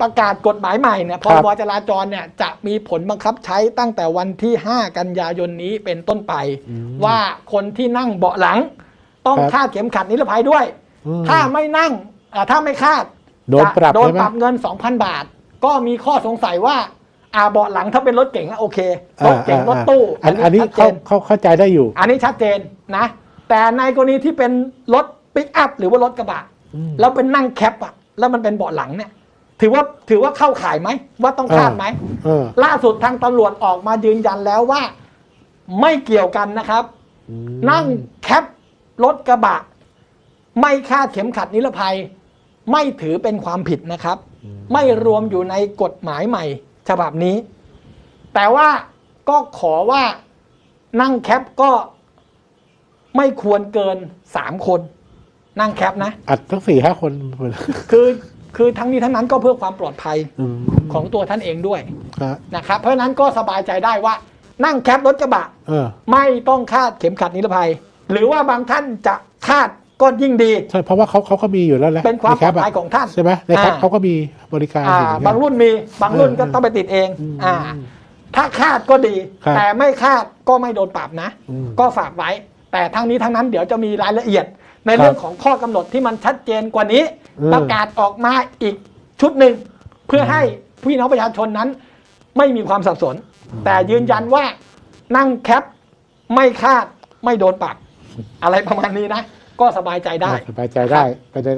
ประกาศกฎหมายใหม่เนี่ยพครัรบบจราจรเนี่ยจะมีผลบังคับใช้ตั้งแต่วันที่ 5 กันยายนนี้เป็นต้นไปอืมว่าคนที่นั่งเบาะหลัง ต้องครับคาดเข็มขัดนิรภัยด้วยอืมถ้าไม่นั่งอ่าถ้าไม่คาดโดนปรับจะโดนใช่ไหมปรับเงิน 2,000 บาท ก็มีข้อสงสัยว่าอาเบาะหลังถ้าเป็นรถเก๋งอะโอเครถเก๋งรถตู้ อันอันนี้ชัดเจเขาเขาเข้าใจได้อยู่ อันนี้ชัดเจนนะ แต่ในกรณีที่เป็นรถปิกอัพหรือว่ารถกระบะอืมแล้วเป็นนั่งแคปอะแล้วมันเป็นเบาะหลังเนี่ย ถือว่าถือว่าเข้าข่ายไหมว่าต้องคาดไหมเออ ล่าสุดทางตำรวจออกมายืนยันแล้วว่า ไม่เกี่ยวกันนะครับ อืมนั่งแคปรถกระบะ ไม่คาดเข็มขัดนิรภัย ไม่ถือเป็นความผิดนะครับ ไม่รวมอยู่ในกฎหมายใหม่ ฉบับนี้ แต่ว่าก็ขอว่านั่งแคปก็ไม่ควรเกินสามคน นั่งแคปนะ อัดทั้งสี่ห้าคน คือ คือทั้งนี้ทั้งนั้นก็เพื่อความปลอดภัยอืมของตัวท่านเองด้วยฮะนะครับเพราะฉะนั้นก็สบายใจได้ว่านั่งแคปรถกระบะเออไม่ต้องคาดเข็มขัดนิรภัย หรือว่าบางท่านจะคาดก็ยิ่งดีใช่เพราะว่าเขาเขาก็มีอยู่แล้วแหละเป็นความปลอดในแปะภัยของท่านใช่ไหมในแคปอ่าเขาก็มีบริการอ่าอยู่เหมือนกันบางรุ่นมีบางรุ่นก็เออต้องไปติดเองอืมอ่าถ้าคาดก็ดีครับแต่ไม่คาดก็ไม่โดนปรับนะอืมก็ฝากไว้ แต่ทั้งนี้ทั้งนั้นเดี๋ยวจะมีรายละเอียด ในครับเรื่องของข้อกำหนดที่มันชัดเจนกว่านี้อืมประกาศออกมาอีกชุดหนึ่งเพื่อให้พี่น้องประชาชนนั้น ไม่มีความสับสน แต่ยืนยันว่านั่งแคปไม่คาดไม่โดนปรับอะไรประมาณนี้นะ ก็สบายใจได้สบายใจได้ไปได้